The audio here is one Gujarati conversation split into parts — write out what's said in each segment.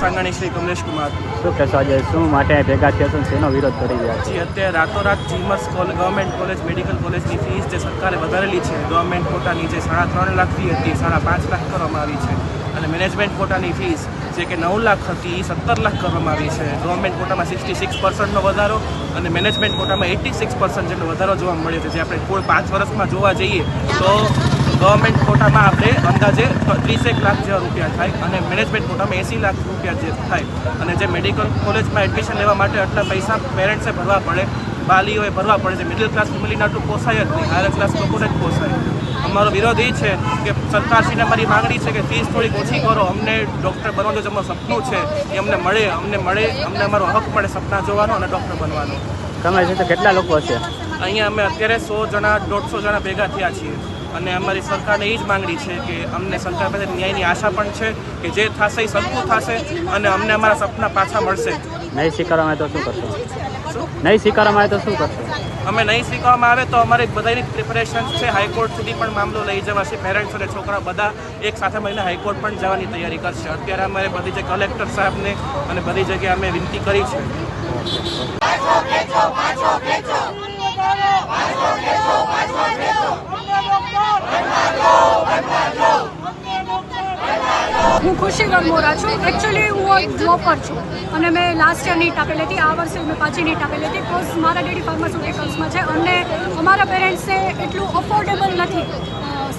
સાંગાણી શ્રી કમલેશ કુમાર. શું કહેશો આજે? શું માટે ભેગા થયા છો તેનો વિરોધ કરી રહ્યા છે? જી અત્યારે રાતોરાત જીમર્સ ગવર્મેન્ટ કોલેજ મેડિકલ કોલેજની ફીસ જે સરકારે વધારેલી છે ગવર્મેન્ટ કોટાની જે સાડા ત્રણ લાખ ફી હતી સાડા પાંચ લાખ કરવામાં આવી છે. અને મેનેજમેન્ટ કોટાની ફીસ જે કે નવ લાખ હતી એ સત્તર લાખ કરવામાં આવી છે. ગવર્મેન્ટ કોટામાં સિક્સટી સિક્સ પર્સન્ટનો વધારો અને મેનેજમેન્ટ કોટામાં એટી સિક્સ પર્સન્ટ જેટલો વધારો જોવા મળ્યો છે. જે આપણે કુલ પાંચ વર્ષમાં જોવા જઈએ તો ગવર્મેન્ટ કોટામાં આપણે અંદાજે ત્રીસેક લાખ જેવા રૂપિયા થાય અને મેનેજમેન્ટ કોટામાં એંસી લાખ રૂપિયા જે થાય. અને જે મેડિકલ કોલેજમાં એડમિશન લેવા માટે આટલા પૈસા પેરેન્ટ્સે ભરવા પડે વાલીઓએ ભરવા પડે છે. મિડલ ક્લાસ ફેમિલીના આટલું પોસાય જ નહીં હાયર ક્લાસ લોકોને જ પોસાય. અમારો વિરોધ એ છે કે સરકારશ્રીને અમારી માંગણી છે કે ફીસ થોડીક ઓછી કરો. અમને ડૉક્ટર બનવાનું જે અમારું સપનું છે એ અમને મળે અમને મળે અમને અમારો હક મળે સપના જોવાનો અને ડૉક્ટર બનવાનો. તમારી કેટલા લોકો હશે? અહીંયા અમે અત્યારે સો જણા દોઢસો જણા ભેગા થયા છીએ. અને અમારી સરકારને એ જ માંગણી છે કે અમને સરકાર પાસે ન્યાયની આશા પણ છે કે જે થશે એ સરખું થશે અને અમને અમારા સપના પાછા મળશે. નહીં સ્વીકારવામાં આવે તો શું કરશો? શું નહીં સ્વીકારવામાં આવે તો શું કરશો? અમે નહીં સ્વીકારવામાં આવે તો અમારી બધાની પ્રિપેરેશન છે. હાઈકોર્ટ સુધી પણ મામલો લઈ જવાશે. પેરેન્ટ્સ અને છોકરા બધા એક સાથે મળીને હાઈકોર્ટ પણ જવાની તૈયારી કરશે. અત્યારે અમારે બધી જે કલેક્ટર સાહેબને અને બધી જગ્યાએ અમે વિનંતી કરી છે. હું ખુશી ગરમોરા છું. એકચ્યુઅલી હું ડ્રોપર છું. અને મેં લાસ્ટ યર નીટ આપેલી હતી, આ વર્ષે મેં પાછી નીટ આપેલી હતી. કોર્સ મારા ડેડી ફાર્માસ્યુટિકલ્સમાં છે. અને અમારા પેરેન્ટ્સે એટલું અફોર્ડેબલ નથી.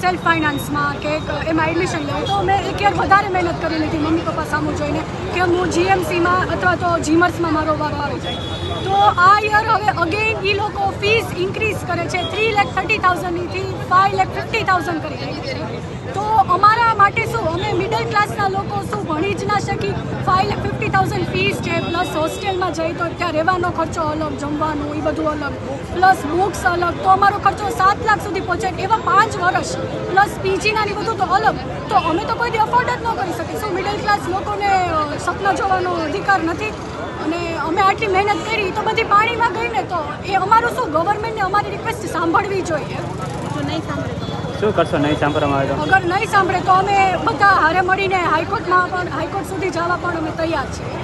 સેલ્ફ ફાઇનાન્સમાં કે એમાં એડમિશન લેવું તો મેં એક યર વધારે મહેનત કરી લીધી મમ્મી પપ્પા સામું જોઈને કે હું જીએમસીમાં અથવા તો જીમર્સમાં મારો વારો આવી જાય. તો આ યર હવે અગેન એ લોકો ફીસ ઇન્ક્રીઝ કરે છે. થ્રી લેખ થર્ટી થાઉઝન્ડથી ફાઇવ લેખ ફિફ્ટી થાઉઝન્ડ કરી છે. તો અમારા માટે શું? અમે મિડલ ક્લાસના લોકો શું ભણી જ ના શકી ફાઇવ ફિફ્ટી થાઉઝન્ડ ફીસ છે પ્લસ હોસ્ટેલમાં જઈ તો ત્યાં રહેવાનો ખર્ચો અલગ, જમવાનું એ બધું અલગ પ્લસ બુક્સ અલગ. તો અમારો ખર્ચો સાત લાખ સુધી પહોંચે એવા પાંચ વર્ષ પ્લસ પીજીના ને બધું તો અલગ. તો અમે તો કોઈ અફોર્ડ જ ન કરી શકીશું મિડલ ક્લાસ લોકોને સપના જોવાનો અધિકાર નથી? અને અમે આટલી મહેનત કરી, તો બધી પાણીમાં ગઈ ને તો એ અમારું શું ગવર્મેન્ટને અમારી રિક્વેસ્ટ સાંભળવી જોઈએ? નહીં સાંભળે શું કરશો નહીં સાંભળવામાં આવે તો? અગર નહીં સાંભળે તો અમે બધા હારે મળીને હાઈકોર્ટમાં પણ હાઈકોર્ટ સુધી જવા પણ અમે તૈયાર છીએ.